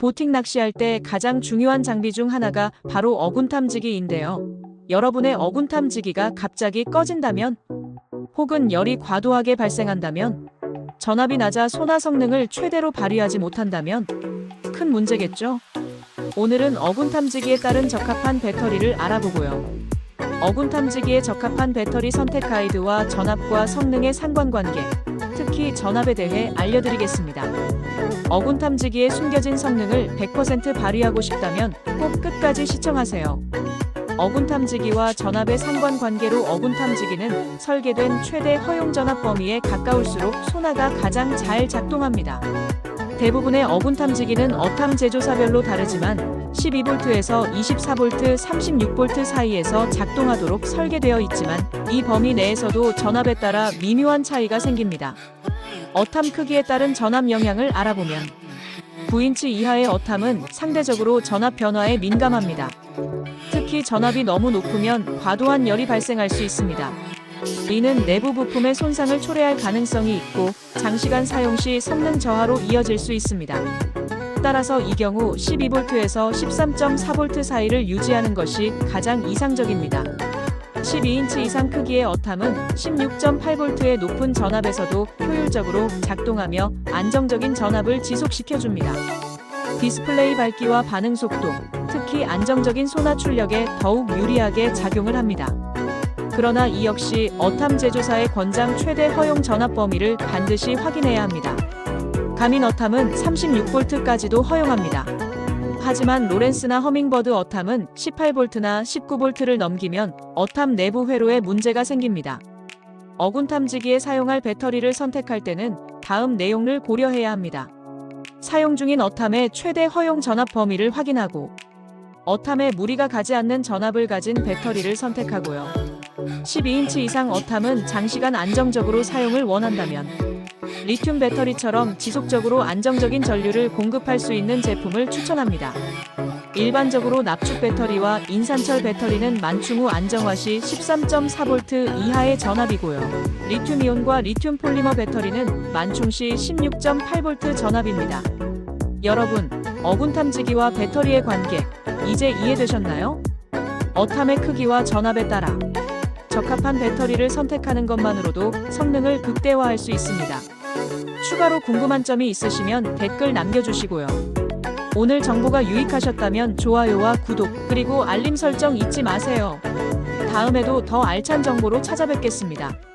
보팅 낚시할 때 가장 중요한 장비 중 하나가 바로 어군 탐지기인데요. 여러분의 어군 탐지기가 갑자기 꺼진다면 혹은 열이 과도하게 발생한다면 전압이 낮아 소나 성능을 최대로 발휘하지 못한다면 큰 문제겠죠. 오늘은 어군 탐지기에 따른 적합한 배터리를 알아보고요. 어군 탐지기에 적합한 배터리 선택 가이드와 전압과 성능의 상관관계, 특히 전압에 대해 알려드리겠습니다. 어군 탐지기의 숨겨진 성능을 100% 발휘하고 싶다면 꼭 끝까지 시청하세요. 어군 탐지기와 전압의 상관 관계로 어군 탐지기는 설계된 최대 허용 전압 범위에 가까울수록 소나가 가장 잘 작동합니다. 대부분의 어군 탐지기는 어탐 제조사별로 다르지만 12V에서 24V, 36V 사이에서 작동하도록 설계되어 있지만 이 범위 내에서도 전압에 따라 미묘한 차이가 생깁니다. 어탐 크기에 따른 전압 영향을 알아보면 9인치 이하의 어탐은 상대적으로 전압 변화에 민감합니다. 특히 전압이 너무 높으면 과도한 열이 발생할 수 있습니다. 이는 내부 부품의 손상을 초래할 가능성이 있고 장시간 사용 시 성능 저하로 이어질 수 있습니다. 따라서 이 경우 12V에서 13.4V 사이를 유지하는 것이 가장 이상적입니다. 12인치 이상 크기의 어탐은 16.8V의 높은 전압에서도 효율적으로 작동하며 안정적인 전압을 지속시켜줍니다. 디스플레이 밝기와 반응 속도, 특히 안정적인 소나 출력에 더욱 유리하게 작용을 합니다. 그러나 이 역시 어탐 제조사의 권장 최대 허용 전압 범위를 반드시 확인해야 합니다. 가민 어탐은 36V까지도 허용합니다. 하지만 로렌스나 허밍버드 어탐은 18V나 19V를 넘기면 어탐 내부 회로에 문제가 생깁니다. 어군 탐지기에 사용할 배터리를 선택할 때는 다음 내용을 고려해야 합니다. 사용 중인 어탐의 최대 허용 전압 범위를 확인하고 어탐에 무리가 가지 않는 전압을 가진 배터리를 선택하고요. 12인치 이상 어탐은 장시간 안정적으로 사용을 원한다면 리튬 배터리처럼 지속적으로 안정적인 전류를 공급할 수 있는 제품을 추천합니다. 일반적으로 납축 배터리와 인산철 배터리는 만충 후 안정화 시 13.4V 이하의 전압이고요. 리튬이온과 리튬 폴리머 배터리는 만충 시 16.8V 전압입니다. 여러분, 어군 탐지기와 배터리의 관계 이제 이해되셨나요? 어탐의 크기와 전압에 따라 적합한 배터리를 선택하는 것만으로도 성능을 극대화할 수 있습니다. 추가로 궁금한 점이 있으시면 댓글 남겨주시고요. 오늘 정보가 유익하셨다면 좋아요와 구독, 그리고 알림 설정 잊지 마세요. 다음에도 더 알찬 정보로 찾아뵙겠습니다.